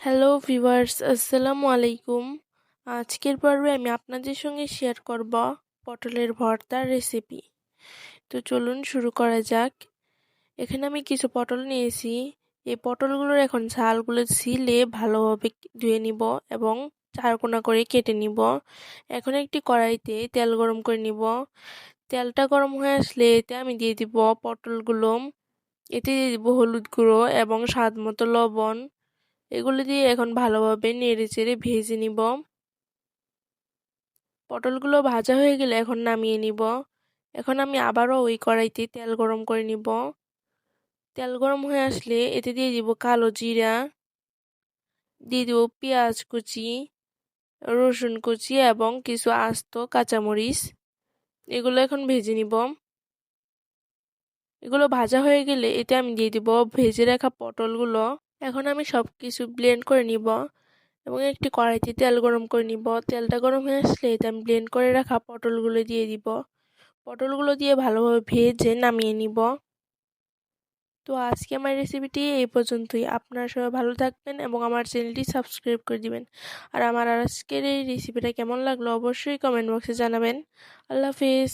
Hello viewers আসসালামু আলাইকুম। আজকের পর্বে আমি আপনাদের সঙ্গে শেয়ার করব পটলের ভর্তার রেসিপি তো চলুন শুরু করা যাক। এখানে আমি কিছু পটল নিয়েছি। এই পটলগুলোর এখন ঝালগুলো ছিলে ভালোভাবে ধুয়ে নিব এবং চারকোনা করে কেটে নিব। এখন একটি কড়াইতে তেল গরম করে নিব। তেলটা গরম হয়ে আসলে এতে আমি দিয়ে দিব পটলগুলো। এতে দিয়ে দিব হলুদ গুঁড়ো এবং স্বাদ মতো লবণ। এগুলো দিয়ে এখন ভালোভাবে নেড়ে চেড়ে ভেজে নিব। পটলগুলো ভাজা হয়ে গেলে এখন নামিয়ে নিব। এখন আমি আবারও ওই কড়াইতে তেল গরম করে নিব। তেল গরম হয়ে আসলে এতে দিয়ে দিব কালো জিরা, দিয়ে দিব পেঁয়াজ কুচি, রসুন কুচি এবং কিছু আস্ত কাঁচামরিচ। এগুলো এখন ভেজে নিব। এগুলো ভাজা হয়ে গেলে এতে আমি দিয়ে দিব ভেজে রাখা পটলগুলো। এখন আমি সব কিছু ব্লেন্ড করে নিব এবং একটি কড়াইতে তেল গরম করে নিব। তেলটা গরম হয়ে আসলে এতে আমি ব্লেন্ড করে রাখা পটলগুলো দিয়ে দিব। পটলগুলো দিয়ে ভালোভাবে ভেজে নামিয়ে নিব। তো আজকে আমার রেসিপিটি এই পর্যন্তই। আপনারা সবাই ভালো থাকবেন এবং আমার চ্যানেলটি সাবস্ক্রাইব করে দিবেন। আর আমার আজকের এই রেসিপিটা কেমন লাগল অবশ্যই কমেন্ট বক্সে জানাবেন। আল্লাহ হাফিজ।